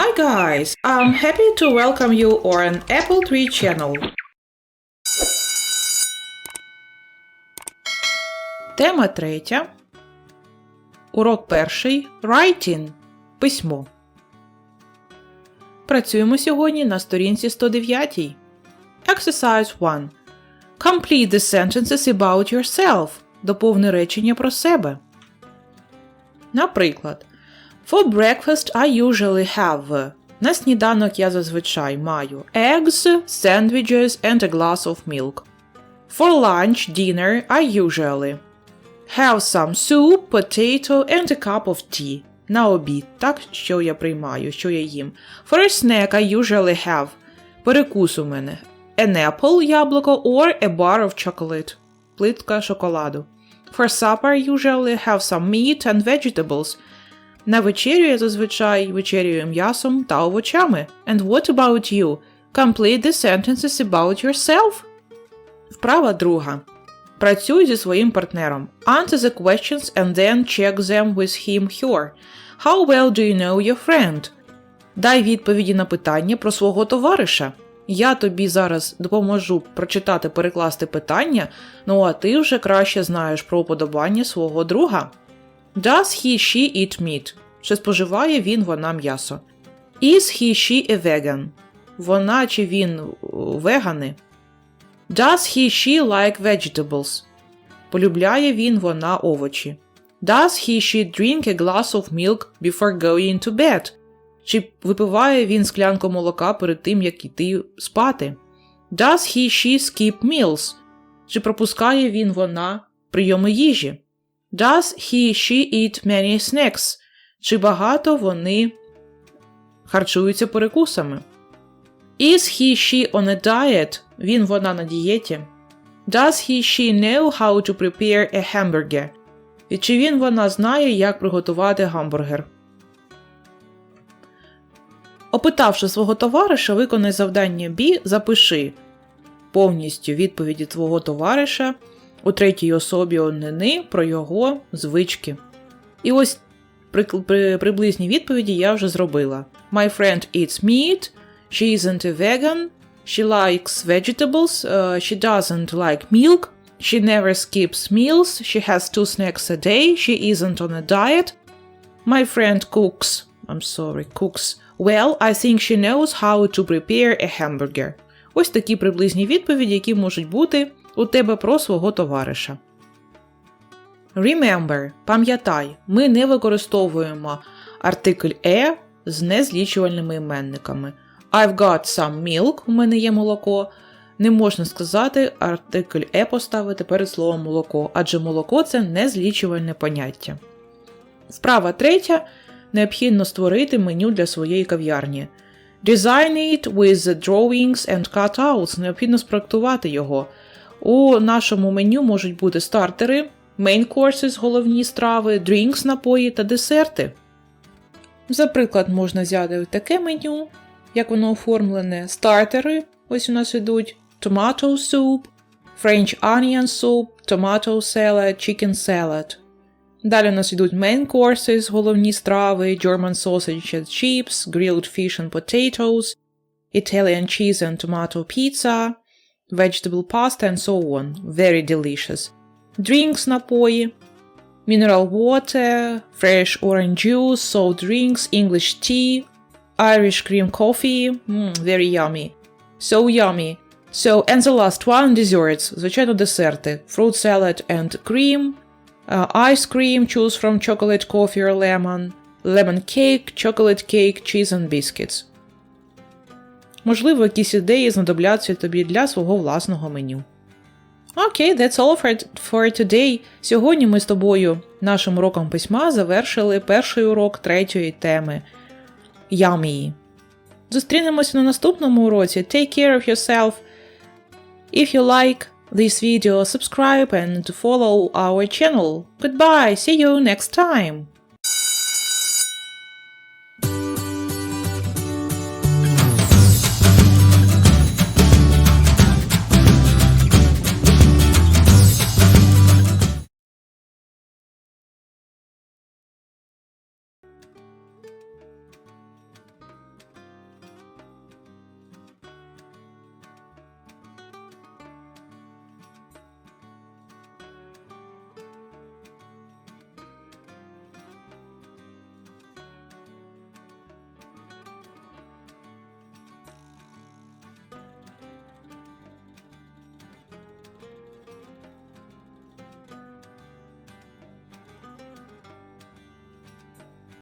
Hi guys, I'm happy to welcome you on Apple Tree channel. Тема третя. Урок перший. Writing. Письмо. Працюємо сьогодні на сторінці 109. Exercise 1. Complete the sentences about yourself. Доповни речення про себе. Наприклад, For breakfast I usually have. На сніданок я зазвичай маю eggs, sandwiches and a glass of milk. For lunch, dinner I usually have some soup, potato and a cup of tea. На обід, так, що я приймаю, що я їм. For a snack I usually have. Перекус у мене. An apple, яблуко or a bar of chocolate. Плитка шоколаду. For supper I usually have some meat and vegetables. На вечерю я зазвичай вечерюю м'ясом та овочами. And what about you? Complete the sentences about yourself. Вправа друга. Працюй зі своїм партнером. Answer the questions and then check them with him her. How well do you know your friend? Дай відповіді на питання про свого товариша. Я тобі зараз допоможу прочитати перекласти питання, ну а ти вже краще знаєш про уподобання свого друга. Does he she eat meat? Чи споживає він вона м'ясо? Is he she a vegan? Вона чи він о, вегани? Does he she like vegetables? Полюбляє він вона овочі. Does he she drink a glass of milk before going to bed? Чи випиває він склянку молока перед тим, як іти спати? Does he she skip meals? Чи пропускає він вона прийоми їжі? Does he she eat many snacks? Чи багато вони харчуються перекусами? Is he she on a diet? Він вона на дієті. Does he she know how to prepare a hamburger? І чи він вона знає, як приготувати гамбургер? Опитавши свого товариша, виконай завдання B, запиши повністю відповіді твого товариша у третій особі однини про його звички. І ось при, при, приблизні відповіді я вже зробила. My friend eats meat, she isn't a vegan, she likes vegetables, uh, she doesn't like milk, she never skips meals, she has two snacks a day, she isn't on a diet. My friend cooks, I'm sorry, cooks well, I think she knows how to prepare a hamburger. Ось такі приблизні відповіді, які можуть бути у тебе про свого товариша. Remember, пам'ятай, ми не використовуємо артикль «е» з незлічувальними іменниками. I've got some milk, у мене є молоко. Не можна сказати артикль «е» поставити перед словом молоко, адже молоко це незлічувальне поняття. Справа третя. Необхідно створити меню для своєї кав'ярні. Design it with the drawings and cutouts. Необхідно спроектувати його. У нашому меню можуть бути стартери, main courses, головні страви, drinks, напої та десерти. За приклад, можна взяти таке меню, як воно оформлене. Стартери, ось у нас ідуть tomato soup, French onion soup, tomato salad, chicken salad. Далі у нас йдуть main courses, головні страви, German sausage and chips, grilled fish and potatoes, Italian cheese and tomato pizza, vegetable pasta and so on. Very delicious. Drinks напої, mineral water, fresh orange juice, soft drinks, English tea, Irish cream coffee, mm, very yummy. So yummy. So, and the last one, desserts. Звичайно, десерти. Fruit salad and cream, Uh, ice cream, choose from chocolate, coffee or lemon, lemon cake, chocolate cake, cheese and biscuits. Можливо, якісь ідеї знадобляться тобі для свого власного меню. Окей, okay, that's all for, for today. Сьогодні ми з тобою нашим уроком письма завершили перший урок третьої теми Yummy. Зустрінемося на наступному уроці. Take care of yourself. If you like this video, subscribe and follow our channel. Goodbye, see you next time!